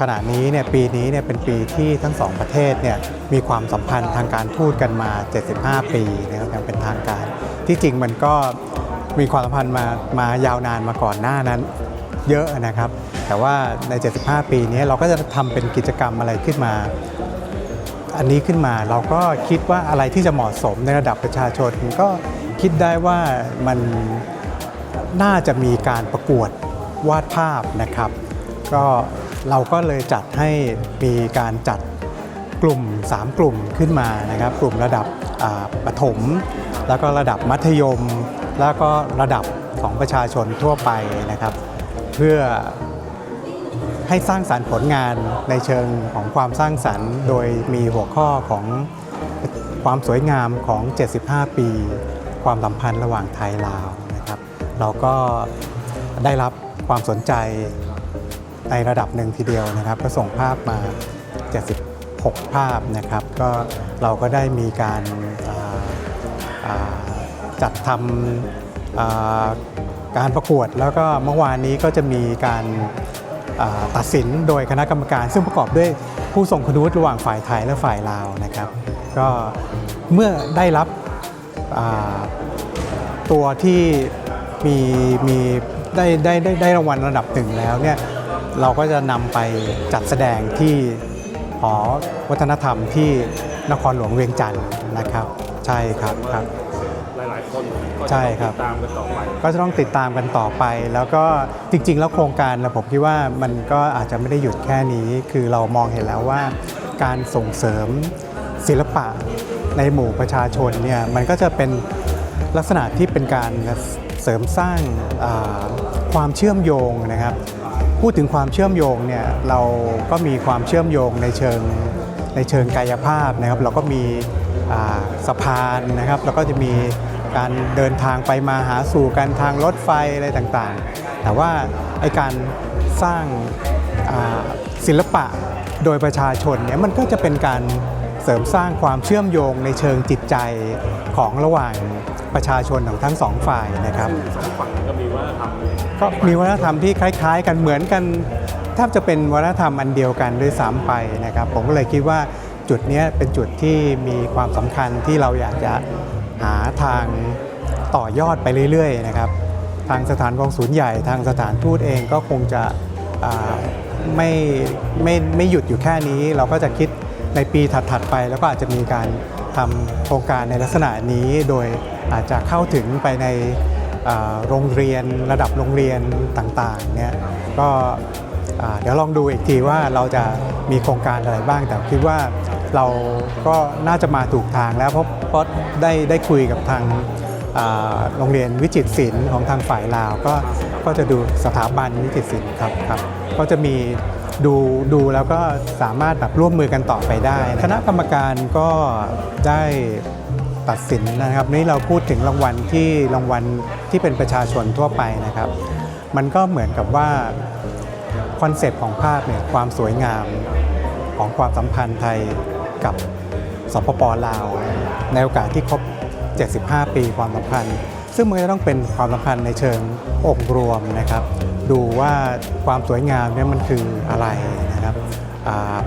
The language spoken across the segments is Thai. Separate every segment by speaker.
Speaker 1: ขณะนี้เนี่ยปีนี้เนี่ยเป็นปีที่ทั้งสองประเทศเนี่ยมีความสัมพันธ์ทางการทูตกันมา 75 ปีนะครับย่างเป็นทางการ ที่จริงมันก็มีความสัมพันธ์มามายาวนานมาก่อนหน้านั้นเยอะนะครับ แต่ว่าใน 75 ปีนี้เราก็จะทำเป็นกิจกรรมอะไรขึ้นมา อันนี้ขึ้นมาเราก็คิดว่าอะไรที่จะเหมาะสมในระดับประชาชนก็คิดได้ว่ามันน่าจะมีการประกวดวาดภาพนะครับ ก็ เราก็เลยจัดให้มีการจัดกลุ่ม 3 กลุ่มขึ้นมานะครับ กลุ่มระดับประถม แล้วก็ระดับมัธยม แล้วก็ระดับของประชาชนทั่วไปนะครับ เพื่อให้สร้างสารรค์ผลงานในเชิงของความสร้างสรรค์ โดยมีหัวข้อของความสวยงามของ 75 ปี ความสัมพันธ์ระหว่างไทยลาวนะครับ เราก็ได้รับความสนใจ ในระดับหนึ่งทีเดียวนะครับ ก็ส่งภาพมา 76 ภาพนะครับ ก็เราก็ได้มีการจัดทำการประกวด แล้วก็เมื่อวานนี้ก็จะมีการตัดสินโดยคณะกรรมการ ซึ่งประกอบด้วยผู้ทรงคุณวุฒิระหว่างฝ่ายไทยและฝ่ายลาวนะครับ ก็เมื่อได้รับตัวที่มีมีได้ได้ได้ได้รางวัลระดับหนึ่งแล้วเนี่ย เราก็จะนำไปจัดแสดงที่หอวัฒนธรรมที่นครหลวงเวียงจันทร์นะครับ ใช่ครับครับ
Speaker 2: หลาย ๆ คนก็
Speaker 1: ใช่ครับ
Speaker 2: ตามกันต่อไป
Speaker 1: ก็จะต้องติดตามกันต่อไป แล้วก็จริง ๆ แล้วโครงการนะผมคิดว่ามันก็อาจจะไม่ได้หยุดแค่นี้ คือเรามองเห็นแล้วว่า การส่งเสริมศิลปะในหมู่ประชาชนเนี่ยมันก็จะเป็นลักษณะที่เป็นการเสริมสร้างอ่าความเชื่อมโยงนะครับ พูดถึงความเชื่อมโยงเนี่ยเราก็มีความเชื่อมโยงในเชิงในเชิงกายภาพนะครับ เราก็มีสะพานนะครับแล้วก็จะมีการเดินทางไปมาหาสู่กันทางรถไฟอะไรต่างๆ แต่ว่าไอการสร้างศิลปะโดยประชาชนเนี่ยมันก็จะเป็นการ เสริมสร้างความเชื่อมโยงในเชิงจิตใจของระหว่างประชาชนของทั้งสองฝ่ายนะครับ
Speaker 2: สองฝั่งก็มีวัฒนธรรม
Speaker 1: ก็มีวัฒนธรรมที่คล้าย ๆ กันเหมือนกันแทบจะเป็นวัฒนธรรมอันเดียวกันด้วยซ้ำไปนะครับ ผมก็เลยคิดว่าจุดเนี้ยเป็นจุดที่มีความสำคัญที่เราอยากจะหาทางต่อยอดไปเรื่อยๆนะครับ ทางสถานกองศูนย์ใหญ่ทางสถานทูตเองก็คงจะอ่าไม่ไม่ไม่หยุดอยู่แค่นี้ เราก็จะคิด ในปีถัดๆไปแล้วก็อาจจะมีการทำโครงการในลักษณะนี้โดยอาจจะเข้าถึงไปในโรงเรียนระดับโรงเรียนต่างๆเนี่ยก็เดี๋ยวลองดูอีกทีว่าเราจะมีโครงการอะไรบ้าง แต่คิดว่าเราก็น่าจะมาถูกทางแล้วเพราะเพราะได้ได้คุยกับทางโรงเรียนวิจิตรศิลป์ของทางฝ่ายลาวก็ก็จะดูสถาบันวิจิตรศิลป์ครับครับก็จะมี ดูดูแล้วก็สามารถแบบร่วมมือกันต่อไปได้ คณะกรรมการก็ได้ตัดสินนะครับนี่เราพูดถึงรางวัลที่รางวัลที่เป็นประชาชนทั่วไปนะครับ มันก็เหมือนกับว่าคอนเซปต์ของภาพเนี่ยความสวยงามของความสัมพันธ์ไทยกับสปปลาว ในโอกาสที่ครบ 75 ปีความสัมพันธ์ ซึ่งมันจะต้องเป็นความสัมพันธ์ในเชิงองค์รวมนะครับ ดูว่าความสวยงามเนี่ยมันคืออะไรนะครับ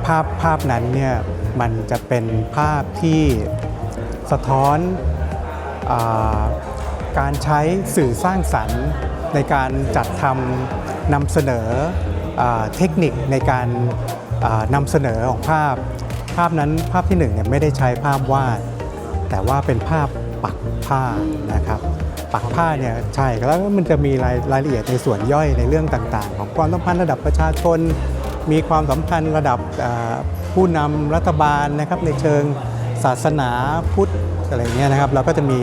Speaker 1: ภาพภาพนั้นเนี่ยมันจะเป็นภาพที่สะท้อนอการใช้สื่อสร้างสรรค์ ในการจัดทำนำเสนออเทคนิคในการนำเสนอของภาพ ภาพนั้นภาพที่หนึ่งเนี่ยไม่ได้ใช้ภาพวาด แต่ว่าเป็นภาพปักผ้านะครับ ปักผ้าเนี่ยใช่แล้วมันจะมีรายรายละเอียดในส่วนย่อยในเรื่องต่างๆ ของความสัมพันธ์ระดับประชาชน มีความสัมพันธ์ระดับผู้นำรัฐบาลนะครับในเชิงศาสนาพุทธอะไรเงี้ยนะครับเราก็จะมี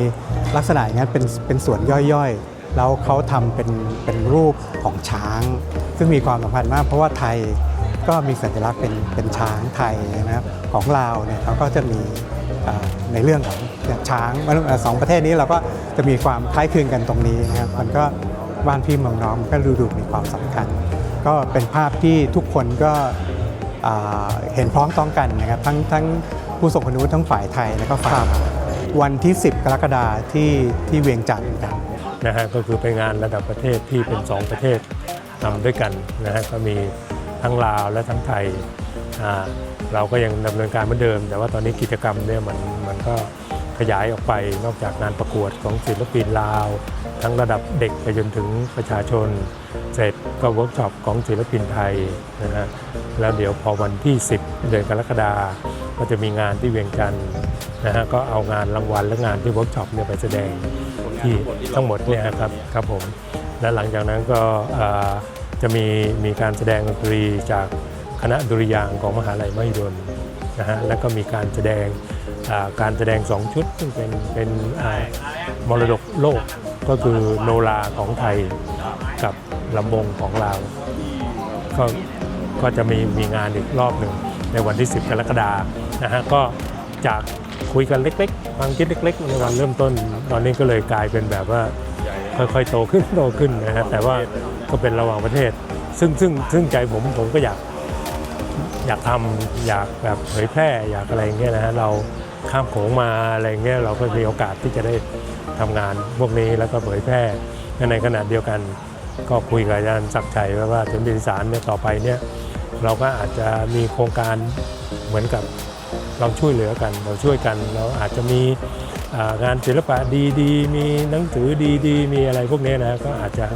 Speaker 1: ลักษณะอย่างนั้นเป็นเป็นส่วนย่อยๆ แล้วเขาทำเป็นเป็นรูปของช้าง ซึ่งมีความสำคัญมาก เพราะว่าไทยก็มีสัญลักษณ์เป็นเป็นช้างไทยนะครับของลาวเนี่ยเขาก็จะมีในเรื่องของช้างสองประเทศนี้เราก็ จะมีความคล้ายคลึงกันตรงนี้นะครับมันก็บ้านพี่เมืองน้องมันก็ดูดูมีความสำคัญ ก็เป็นภาพที่ทุกคนก็อ่าเห็นพร้อมต้องกันนะครับ ทั้งทั้งผู้ส่งคุณวุฒิทั้งฝ่ายไทยแล้วก็ฝ่ายวันที่ 10 กรกฎาคมที่ที่เวียงจันทร์ครับ
Speaker 3: นะฮะก็คือเป็นงานระดับประเทศที่เป็น 2 ประเทศทำด้วยกันนะฮะก็มีทั้งลาวและทั้งไทยอ่าเราก็ยังดำเนินการเหมือนเดิม แต่ว่าตอนนี้กิจกรรมเนี่ยมันมันก็ ขยายออกไปนอกจากงานประกวดของศิลปินลาว ทั้งระดับเด็กไปจนถึงประชาชน เสร็จก็เวิร์กช็อปของศิลปินไทยนะฮะแล้วเดี๋ยวพอวันที่ 10 เดือนกรกฎาก็จะมีงานที่เวียงจันทร์นะฮะก็เอางานรางวัลและงานที่เวิร์กช็อปเนี่ยไปแสดงที่ทั้งหมดเนี่ยครับครับผมและหลังจากนั้นก็จะมีมีการแสดงดนตรีจากคณะดุริยางของมหาลัยมหิดลนะฮะแล้วก็มีการแสดง การแสดงสองชุด ซึ่งเป็นเป็นมรดกโลกก็คือโนราของไทยกับลำวงของลาวก็ก็จะมีมีงานอีกรอบหนึ่งในวันที่ 10 กรกฎานะฮะก็จากคุยกันเล็กๆความคิดเล็ก ๆ ในวันเริ่มต้น ตอนนี้ก็เลยกลายเป็นแบบว่าค่อยๆโตขึ้นโตขึ้นนะฮะแต่ว่าก็เป็นระหว่างประเทศ ซึ่งซึ่งซึ่งใจผมผมก็อยากอยากทำอยากแบบเผยแพร่อยากอะไรอย่างเงี้ยนะฮะเรา ข้ามโขงมาอะไรเงี้ยเราก็มีโอกาสที่จะได้ทำงานพวกนี้แล้วก็เผยแพร่ในขณะเดียวกัน ก็คุยกับอาจารย์ศักดิ์ชัยว่าว่าสมเด็จอีสารเนี่ยต่อไปเนี่ยเราก็อาจจะมีโครงการเหมือนกับเราช่วยเหลือกัน เราช่วยกัน เราอาจจะมีงานศิลปะดีๆ มีหนังสือดีๆ มีอะไรพวกนี้นะก็อาจจะ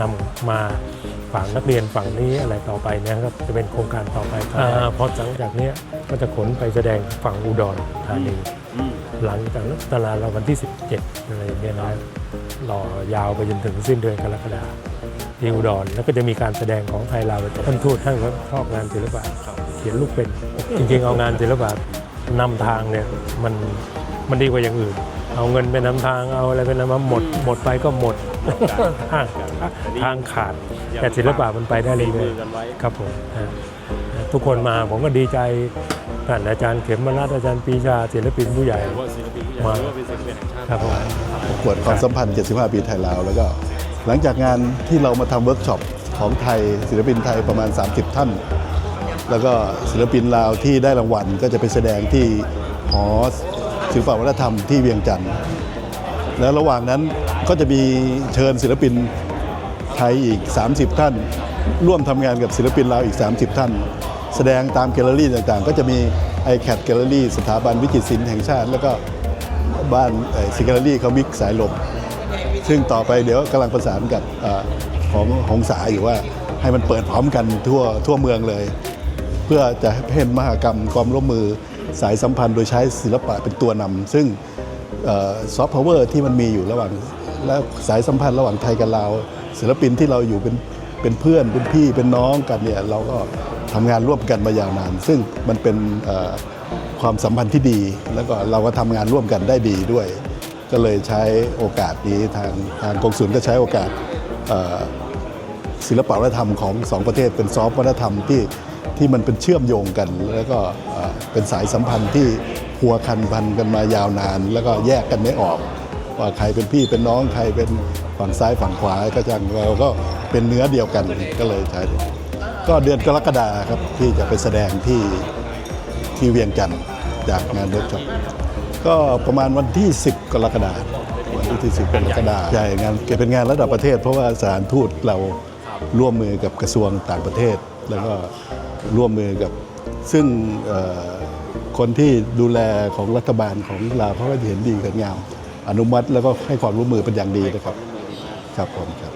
Speaker 3: นำมา ฝั่งนักเรียนฝั่งนี้อะไรต่อไปเนะครับจะเป็นโครงการต่อไปอาพอหลังจากเนี้ยก็จะขนไปแสดงฝั่งอุดรธานีหลังจากนั้นตลาดเราวันที่ 17อะไรอย่างเงี้ยนะรอยาวไปจนถึงสิ้นเดือนกรกฎาคมที่อุดรแล้วก็จะมีการแสดงของไทยลาวท่านทูตท่านก็ชอบงานศิลปะเขียนลูกเป็น จริงๆเอางานศิลปะนำทางเนี่ยมันมันดีกว่าอย่างอื่น เอาเงินไปนำทางเอาอะไรไปนำมาหมด หมดไปก็หมด ทางทางขาดแต่ศิลปะมันไปได้
Speaker 2: ตี
Speaker 3: เรื่
Speaker 2: มื
Speaker 3: อย
Speaker 2: อกันไว้
Speaker 3: ๆครับผมนะทุกคนมาผมก็ดีใจท่านอาจารย์เข็มมารัตน์อาจารย์ปรีชาศิลปินผู้ใหญ่
Speaker 2: หรือว่าศิลปินผู้ใหญ่
Speaker 3: มา
Speaker 2: หรือว่าเป็นศิลปินแห่งชาติ
Speaker 3: ครับผม
Speaker 4: ประกวดความสัมพันธ์ 75 ปีไทยลาวแล้วก็หลังจากงานที่เรามาทำเวิร์กช็อปของไทยศิลปินไทยประมาณ 30 ท่าน แล้วก็ศิลปินลาวที่ได้รางวัลก็จะไปแสดงที่หอศิลปวัฒนธรรมที่เวียงจันทร์ แล้วระหว่างนั้นก็จะมีเชิญศิลปินไทยอีก 30 ท่าน ร่วมทำงานกับศิลปินลาวอีก 30 ท่าน แสดงตามแกลเลอรี่ต่างๆ ก็จะมี iCAD แกลเลอรี่สถาบันวิจิตรศิลป์แห่งชาติ แล้วก็บ้านซิกแกลเลอรี่เขามิกสายลมซึ่งต่อไปเดี๋ยวกำลังประสานกับอของของสาอยู่ว่าให้มันเปิดพร้อมกันทั่วทั่วเมืองเลย เพื่อจะให้เป็นมหกรรมความร่วมมือสายสัมพันธ์โดยใช้ศิลปะเป็นตัวนำซึ่ง ซอฟต์พาวเวอร์ที่มันมีอยู่ระหว่างและสายสัมพันธ์ระหว่างไทยกับลาวศิลปินที่เราอยู่เป็นเป็นเพื่อนเป็นพี่เป็นน้องกันเนี่ยเราก็ทำงานร่วมกันมายาวนาน ซึ่งมันเป็นความสัมพันธ์ที่ดี แล้วก็เราก็ทำงานร่วมกันได้ดีด้วย ก็เลยใช้โอกาสนี้ทางทางกองศูนก็ใช้โอกาสศิลปวัฒนธรรมของสองประเทศเป็นซอฟต์วัฒนธรรมที่ที่มันเป็นเชื่อมโยงกัน แล้วก็เป็นสายสัมพันธ์ที่ พัวคันพันกันมายาวนาน แล้วก็แยกกันไม่ออก ว่าใครเป็นพี่เป็นน้องใครเป็นฝั่งซ้ายฝั่งขวาก็จังเราก็เป็นเนื้อเดียวกันก็เลยใช้ก็เดือนกรกฎาครับที่จะไปแสดงที่ที่เวียงจันทร์จากงานเวิร์กช็อปก็ประมาณวันที่ 10 กรกฎาคมวันที่10กรกฎาคมใช่งานเป็นงานระดับประเทศ เพราะว่าสถานทูตเราร่วมมือกับกระทรวงต่างประเทศ แล้วก็ร่วมมือกับซึ่ง คนที่ดูแลของรัฐบาลของลาวเขาก็เห็นดีกันงาม อนุมัติแล้วก็ให้ความร่วมมือเป็นอย่างดีนะครับ ครับผมครับ